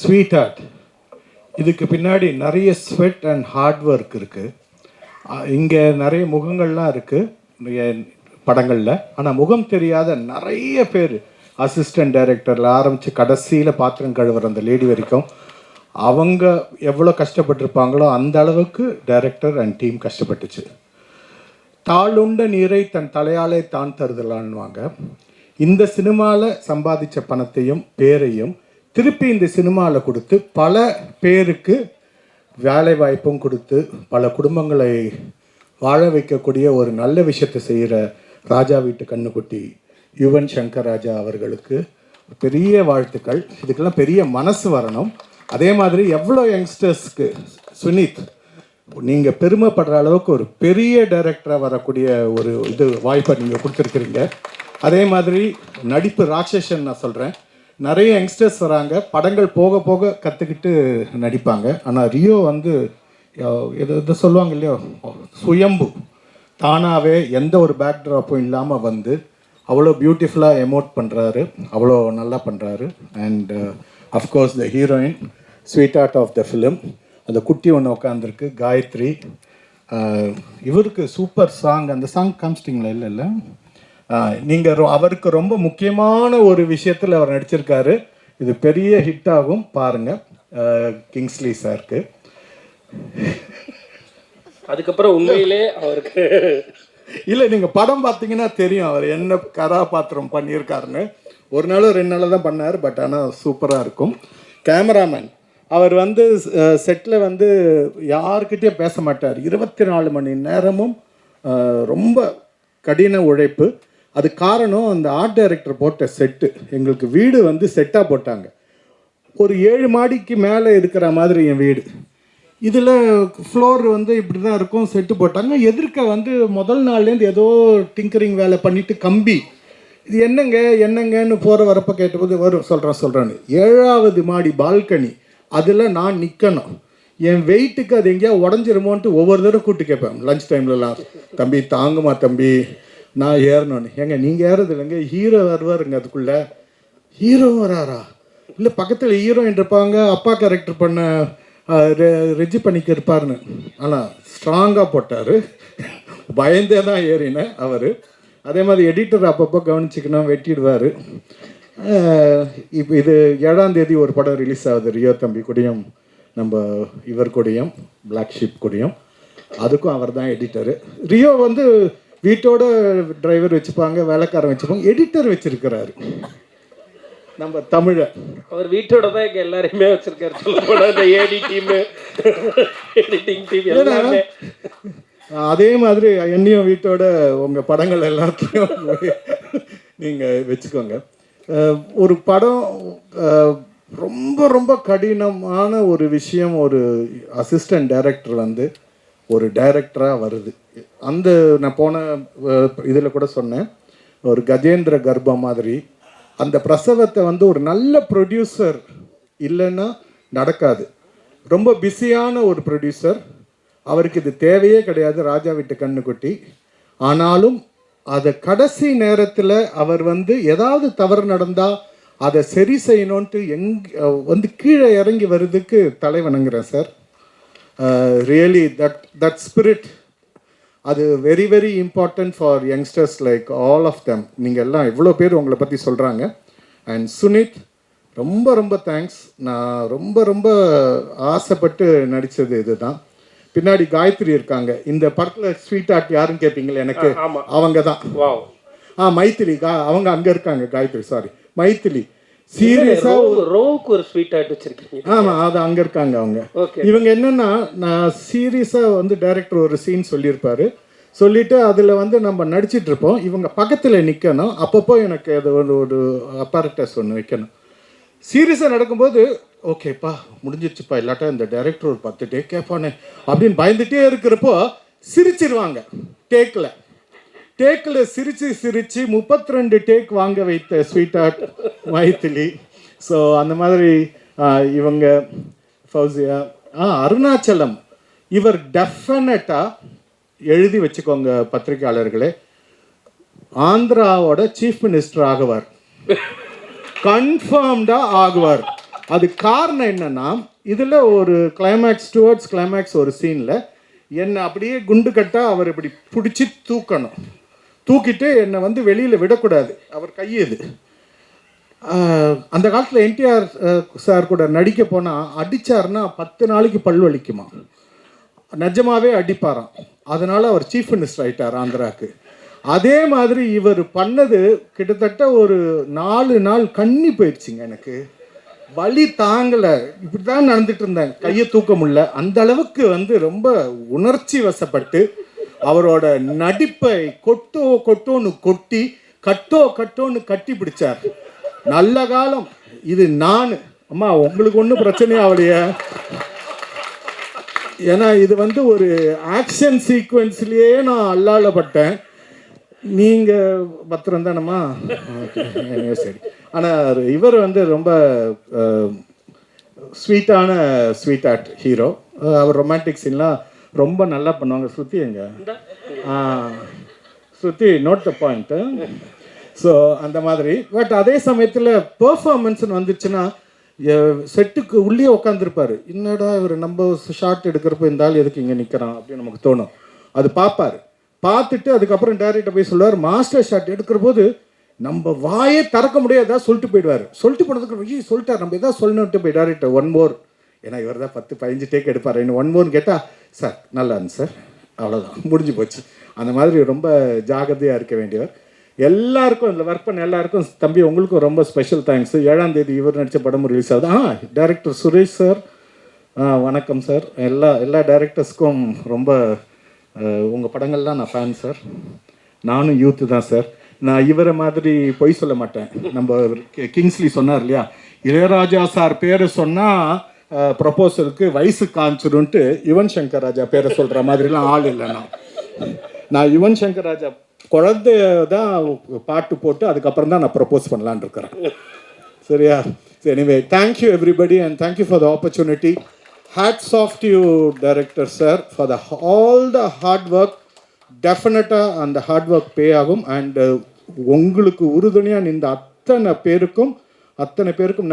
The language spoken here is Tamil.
ஸ்வீட் ஹார்ட் இதுக்கு பின்னாடி நிறைய ஸ்வெட் அண்ட் ஹார்ட் ஒர்க் இருக்குது இங்கே நிறைய முகங்கள்லாம் இருக்குது படங்களில். ஆனால் முகம் தெரியாத நிறைய பேர். அசிஸ்டன்ட் டைரக்டரில் ஆரம்பித்து கடைசியில் பாத்திரம் கழுவுற அந்த லேடி வரைக்கும். அவங்க எவ்வளோ கஷ்டப்பட்டிருப்பாங்களோ அந்த அளவுக்கு டைரக்டர் அண்ட் டீம் கஷ்டப்பட்டுச்சு. தாளுண்ட நீரை தன் தலையாலே தான் தருதலான்வாங்க இந்த சினிமாவில் சம்பாதிச்ச பணத்தையும் பேரையும் திருப்பி இந்த சினிமாவில் கொடுத்து பல பேருக்கு வேலை வாய்ப்பும் கொடுத்து பல குடும்பங்களை வாழ வைக்கக்கூடிய ஒரு நல்ல விஷயத்தை செய்கிற ராஜா வீட்டு கண்ணுக்குட்டி யுவன் சங்கர் ராஜா அவர்களுக்கு பெரிய வாழ்த்துக்கள். இதுக்கெல்லாம் பெரிய மனசு வரணும். அதே மாதிரி எவ்வளோ யங்ஸ்டர்ஸ்க்கு சுனித் நீங்கள் பெருமைப்படுற அளவுக்கு ஒரு பெரிய டைரக்டராக வரக்கூடிய ஒரு இது வாய்ப்பை நீங்கள் கொடுத்துருக்குறீங்க. அதே மாதிரி நடிப்பு ராட்சசன் நான் சொல்கிறேன் நிறைய யங்ஸ்டர்ஸ் வராங்க. படங்கள் போக போக கற்றுக்கிட்டு நடிப்பாங்க. ஆனால் ரியோ வந்து எது எது சொல்லுவாங்க இல்லையோ சுயம்பு. தானாகவே எந்த ஒரு பேக்ட்ராப்பும் இல்லாமல் வந்து அவ்வளோ பியூட்டிஃபுல்லாக எமோட் பண்ணுறாரு அவ்வளோ நல்லா பண்ணுறாரு and of course the heroine sweetheart of the film அந்த குட்டி ஒன்று உட்காந்துருக்கு காயத்ரி. Uh, இவருக்கு சூப்பர் சாங் அந்த சாங் காமிச்சிட்டிங்களா இல்லை இல்லை? நீங்கள் அவருக்கு ரொம்ப முக்கியமான ஒரு விஷயத்தில் அவர் நடிச்சிருக்காரு. இது பெரிய ஹிட் ஆகும். பாருங்கள் கிங்ஸ்லி சாருக்கு. அதுக்கப்புறம் உண்மையிலே அவருக்கு இல்லை நீங்கள் படம் பார்த்தீங்கன்னா தெரியும். அவர் என்ன கதாபாத்திரம் பண்ணியிருக்காருன்னு. ஒரு நாள் ரெண்டு நாள் தான் பண்ணார் பட் ஆனால் சூப்பராக இருக்கும். கேமராமேன் அவர் வந்து செட்டில் வந்து யாருக்கிட்டேயும் பேச மாட்டார். இருபத்தி நாலு மணி நேரமும் ரொம்ப கடின உழைப்பு. அது காரணம் அந்த ஆர்ட் டைரக்டர் போட்ட செட்டு எங்களுக்கு வீடு வந்து செட்டாக போட்டாங்க. ஒரு ஏழு மாடிக்கு மேலே இருக்கிற மாதிரி என் வீடு. இதில் ஃப்ளோர் வந்து இப்படி தான் இருக்கும் செட்டு போட்டாங்க. எதிர்க்க வந்து முதல் நாள்லேருந்து ஏதோ டிங்கரிங் வேலை பண்ணிவிட்டு கம்பி. இது என்னங்க என்னங்கன்னு போகிற வரப்போ கேட்டபோது வரும் சொல்கிறேன் சொல்கிறேன்னு ஏழாவது மாடி பால்கனி அதில் நான் நிற்கணும் என் வெயிட்டுக்கு அது எங்கேயா உடஞ்சிருமோன்ட்டு ஒவ்வொரு தடவை கூப்பிட்டு கேட்பேன். லஞ்ச் டைம்லலாம் தம்பி தாங்குமா தம்பி? நான் ஏறணும்னு. ஏங்க நீங்கள் ஏறது இல்லைங்க ஹீரோ வருவாருங்க அதுக்குள்ளே. ஹீரோ வராரா? இல்லை பக்கத்தில் ஹீரோயின் இருப்பாங்க அப்பா கேரக்டர் பண்ண ரெ- ரெஜி பண்ணிக்க இருப்பாருன்னு. ஆனால் ஸ்ட்ராங்காக போட்டார். பயந்தே தான் ஏறினேன் அவர். அதே மாதிரி எடிட்டர் அப்பப்போ கவனிச்சிக்கணும் வெட்டிடுவார். இப்போ இது ஏழாம் தேதி ஒரு படம் ரிலீஸ் ஆகுது ரியோ தம்பி கூடயும் நம்ம இவர் கூடயும் பிளாக் ஷிப் கூடயும். அதுக்கும் அவர் தான் எடிட்டரு ரியோ வந்து வீட்டோட டிரைவர் வச்சுப்பாங்க வேலைக்காரன் வச்சுப்பாங்க எடிட்டர் வச்சிருக்கிறாரு. நம்ம தமிழை. அவர் வீட்டோட தான் இங்க எல்லாரையுமே வச்சிருக்காரு. சொல்ல போனா இந்த ஏடி டீம் எடிட்டிங் டீம் எல்லாமே. அதே மாதிரி என்னையும் வீட்டோட உங்கள் படங்கள் எல்லாத்தையும் நீங்கள் வச்சுக்கோங்க. ஒரு படம் ரொம்ப ரொம்ப கடினமான ஒரு விஷயம் ஒரு அசிஸ்டன்ட் டைரக்டர் வந்து ஒரு டைரக்டராக வருது. அந்த நான் போன இதில் கூட சொன்னேன். ஒரு கஜேந்திர கர்ப்பம் மாதிரி. அந்த பிரசவத்தை வந்து ஒரு நல்ல ப்ரொடியூசர் இல்லைன்னா நடக்காது. ரொம்ப பிஸியான ஒரு ப்ரொடியூசர் அவருக்கு இது தேவையே கிடையாது. ராஜா வீட்டு கண்ணுக்குட்டி ஆனாலும் அதை கடைசி நேரத்தில் அவர் வந்து ஏதாவது தவறு நடந்தால் அதை சரி செய்யணுன்ட்டு எங் வந்து கீழே இறங்கி வர்றதுக்கு தலைவணங்குறேன் sir. Really that that spirit அது very very important for youngsters like all of them நீங்கள் எல்லாம் எவ்வளோ பேர் உங்களை பற்றி சொல்கிறாங்க அண்ட் சுனித் ரொம்ப ரொம்ப தேங்க்ஸ் நான் ரொம்ப ரொம்ப ஆசைப்பட்டு நடித்தது இதுதான். பின்னாடி காயத்ரி இருக்காங்க. இந்த படத்தில் ஸ்வீட் ஆர்ட் யாருன்னு கேட்பீங்களே எனக்கு. அவங்க தான் ஆ மைத்திலி. கா அவங்க அங்கே இருக்காங்க காயத்ரி சாரி மைத்திலி. சீரியஸாக ரோ ரோவுக்கு ஒரு ஸ்வீட் ஆட் வச்சிருக்கீங்க. ஆமாம் அது அங்கே இருக்காங்க அவங்க. இவங்க என்னன்னா நான் சீரியஸாக வந்து டைரக்டர் ஒரு சீன் சொல்லியிருப்பாரு. சொல்லிட்டு அதில் வந்து நம்ம நடிச்சிட்டு இருப்போம். இவங்க பக்கத்தில் நிற்கணும் அப்பப்போ எனக்கு அது ஒரு ஒரு அப்பாரட்டஸ் ஒன்று வைக்கணும். சீரியஸாக நடக்கும்போது ஓகேப்பா முடிஞ்சிருச்சுப்பா. இல்லாட்டா இந்த டைரக்டர் ஒரு பத்து டேக் கேட்பானே அப்படின்னு பயந்துட்டே இருக்கிறப்போ சிரிச்சிருவாங்க. டேக்கில் டேக்கில் சிரிச்சு சிரிச்சு முப்பத்தி ரெண்டு டேக் வாங்க வைத்த ஸ்வீட் ஆர்ட் மைத்திலி ஸோ அந்த மாதிரி இவங்க ஃபௌசியா ஆ அருணாச்சலம். இவர் டெஃபினட்டாக எழுதி வச்சுக்கோங்க பத்திரிகையாளர்களே. ஆந்திராவோட சீஃப் மினிஸ்டர் ஆகுவார். கன்ஃபார்ம்டாக ஆகுவார். அது காரணம் என்னன்னா இதில் ஒரு கிளைமேக்ஸ் டுவர்ட்ஸ் கிளைமேக்ஸ் ஒரு சீனில் என்னை அப்படியே குண்டு கட்டா அவர் இப்படி பிடிச்சி தூக்கணும். தூக்கிட்டு என்னை வந்து வெளியில் விடக்கூடாது. அவர் கையது. அந்த காலத்தில் என்டிஆர் சார் கூட நடிக்க போனால் அடிச்சாருன்னா பத்து நாளைக்கு பல் வலிக்குமா? நிஜமாகவே அடிப்பாராம். அதனால் அவர் சீஃப் மினிஸ்டர் ஆகிட்டார் ஆந்திராவுக்கு அதே மாதிரி இவர் பண்ணது கிட்டத்தட்ட ஒரு நாலு நாள் கண்ணி போயிடுச்சுங்க எனக்கு. வழி தாங்கலை. இப்படி தான் நடந்துட்டு இருந்தேன். கையை தூக்க முடியல. அந்த அளவுக்கு வந்து ரொம்ப உணர்ச்சி வசப்பட்டு அவரோட நடிப்பை கொட்டோ கொட்டோன்னு கொட்டி கட்டோ கட்டோன்னு கட்டி பிடிச்சார். நல்ல காலம். இது நான். அம்மா உங்களுக்கு ஒன்றும் பிரச்சனையே ஆகலையே. ஏன்னா இது வந்து ஒரு ஆக்ஷன் சீக்வன்ஸ்லயே நான் அல்லாளப்பட்டேன் நீங்க பத்திரம் தானம்மா? சரி. ஆனால் இவர் வந்து ரொம்ப ஸ்வீட்டான ஸ்வீட் ஆர்ட் ஹீரோ அவர் ரொமான்டிக் சீன்லாம் ரொம்ப நல்லா பண்ணுவாங்க. ஸ்ருதி எங்க? Shruti note the point so அந்த மாதிரி. பட் அதே சமயத்தில் பெர்ஃபார்மன்ஸ்னு வந்துச்சுன்னா செட்டுக்கு உள்ளே உட்காந்துருப்பாரு என்னடா இவர் நம்ம ஷார்ட் எடுக்கிறப்ப இந்த ஆள் எதுக்கு இங்கே நிற்கிறான் அப்படின்னு நமக்கு தோணும். அது பார்ப்பாரு பார்த்துட்டு அதுக்கப்புறம் டேரக்டர் போய் சொல்லுவார். மாஸ்டர் ஷாட் எடுக்கிற போது நம்ம வாயே திறக்க முடியாதா சொல்லிட்டு போயிடுவார். சொல்லிட்டு போனதுக்கு ஐயோ சொல்லிட்டார். நம்ம எதாவது சொல்லணுன்ட்டு போய் டேரக்டர் ஒன் மோர் ஏன்னா இவர் தான் பத்து பதினஞ்சு டேக் எடுப்பார். இன்னும் ஒன் மோர்னு கேட்டால் சார் நல்லா இருந்துச்சு சார். அவ்வளோதான் முடிஞ்சு போச்சு. அந்த மாதிரி ரொம்ப ஜாகிரதையாக இருக்க வேண்டியவர். எல்லாருக்கும் இதில் ஒர்க் பண்ண எல்லாருக்கும் தம்பி உங்களுக்கும் ரொம்ப ஸ்பெஷல் தேங்க்ஸ் ஏழாம் தேதி இவர் நடித்த படம் ரிலீஸ் ஆகுது. ஆ டேரக்டர் சுரேஷ் சார் ஆ வணக்கம் சார் எல்லா எல்லா டேரக்டர்ஸ்க்கும் ரொம்ப உங்கள் படங்கள்லாம் நான் ஃபேன் சார் நானும் யூத்து தான் சார் நான் இவரை மாதிரி பொய் சொல்ல மாட்டேன். நம்ம கிங்ஸ்லி சொன்னார் இல்லையா? இளையராஜா சார் பேரை சொன்னால் ப்ரப்போசலுக்கு வயசு காமிச்சிடும்ட்டு யுவன் சங்கர் ராஜா பேரை சொல்கிற மாதிரிலாம் ஆள் இல்லை நான். நான் யுவன் சங்கர் ராஜா குழந்தைய தான் பாட்டு போட்டு அதுக்கப்புறம் தான் நான் ப்ரப்போஸ் பண்ணலான் இருக்கிறேன். சரியா? Anyway thank you everybody and thank you for the opportunity hats off to you director sir for the all the hard work டெஃபினட்டாக அந்த ஹார்ட் ஒர்க் பே ஆகும் அண்டு uh, உங்களுக்கு உறுதுணையாக இந்த அத்தனை பேருக்கும் அத்தனை பேருக்கும் நன்றி.